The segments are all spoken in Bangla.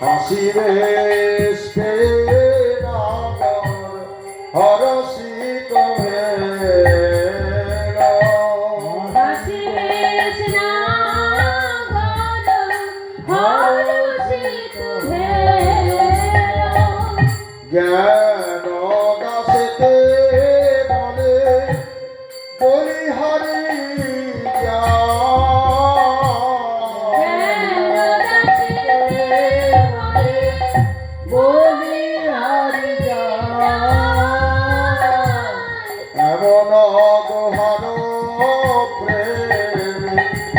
হাসিবে সে নাগর হরষিত ভেড়। জ্ঞান দাসেতে বলে বলিহারি এমন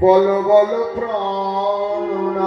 বল বল প্রাণ।